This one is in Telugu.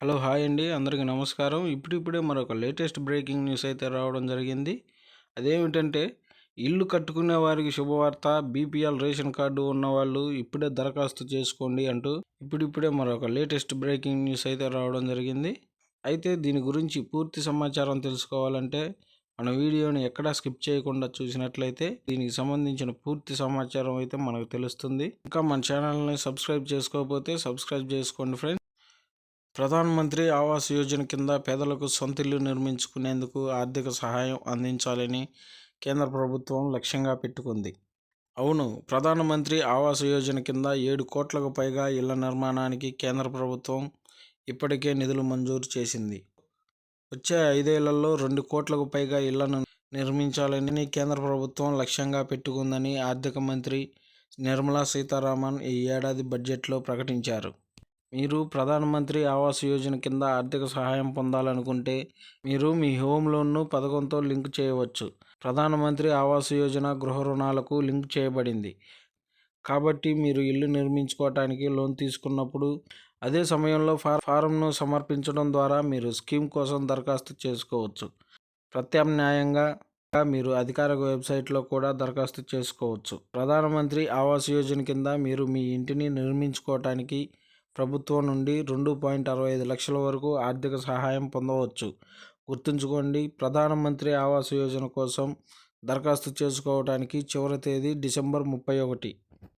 హలో హాయ్ అండి. అందరికీ నమస్కారం. ఇప్పుడిప్పుడే మరొక లేటెస్ట్ బ్రేకింగ్ న్యూస్ అయితే రావడం జరిగింది. అదేమిటంటే ఇల్లు కట్టుకునే వారికి శుభవార్త బీపీఎల్ రేషన్ కార్డు ఉన్నవాళ్ళు ఇప్పుడే దరఖాస్తు చేసుకోండి అంటూ ఇప్పుడిప్పుడే మరొక లేటెస్ట్ బ్రేకింగ్ న్యూస్ అయితే రావడం జరిగింది. అయితే దీని గురించి పూర్తి సమాచారం తెలుసుకోవాలంటే మన వీడియోని ఎక్కడా స్కిప్ చేయకుండా చూసినట్లయితే దీనికి సంబంధించిన పూర్తి సమాచారం అయితే మనకు తెలుస్తుంది. ఇంకా మన ఛానల్ని సబ్స్క్రైబ్ చేసుకోకపోతే సబ్స్క్రైబ్ చేసుకోండి ఫ్రెండ్స్. ప్రధాన మంత్రి ఆవాస్ యోజన కింద పేదలకు సొంత ఇల్లు నిర్మించుకునేందుకు ఆర్థిక సహాయం అందించాలని కేంద్ర ప్రభుత్వం లక్ష్యంగా పెట్టుకుంది. అవును ప్రధానమంత్రి ఆవాస్ యోజన కింద ఏడు కోట్లకు పైగా ఇళ్ళ నిర్మాణానికి కేంద్ర ప్రభుత్వం ఇప్పటికే నిధులు మంజూరు చేసింది. వచ్చే ఐదేళ్ళలో రెండు కోట్లకు పైగా ఇళ్ళను నిర్మించాలని కేంద్ర ప్రభుత్వం లక్ష్యంగా పెట్టుకుందని ఆర్థిక మంత్రి నిర్మలా సీతారామన్ ఈ ఏడాది బడ్జెట్లో ప్రకటించారు. మీరు ప్రధానమంత్రి ఆవాస్ యోజన కింద ఆర్థిక సహాయం పొందాలనుకుంటే మీరు మీ హోమ్ లోన్ను పథకంతో లింక్ చేయవచ్చు. ప్రధానమంత్రి ఆవాస్ యోజన గృహ రుణాలకు లింక్ చేయబడింది. కాబట్టి మీరు ఇల్లు నిర్మించుకోవటానికి లోన్ తీసుకున్నప్పుడు అదే సమయంలో ఫార్ ఫారంను సమర్పించడం ద్వారా మీరు స్కీమ్ కోసం దరఖాస్తు చేసుకోవచ్చు. ప్రత్యామ్నాయంగా మీరు అధికారిక వెబ్సైట్లో కూడా దరఖాస్తు చేసుకోవచ్చు. ప్రధానమంత్రి ఆవాస్ యోజన కింద మీరు మీ ఇంటిని నిర్మించుకోవటానికి ప్రభుత్వం నుండి రెండు పాయింట్ అరవై ఐదు లక్షల వరకు ఆర్థిక సహాయం పొందవచ్చు. గుర్తుంచుకోండి ప్రధానమంత్రి ఆవాస్ యోజన కోసం దరఖాస్తు చేసుకోవడానికి చివరి తేదీ డిసెంబర్ ముప్పై ఒకటి.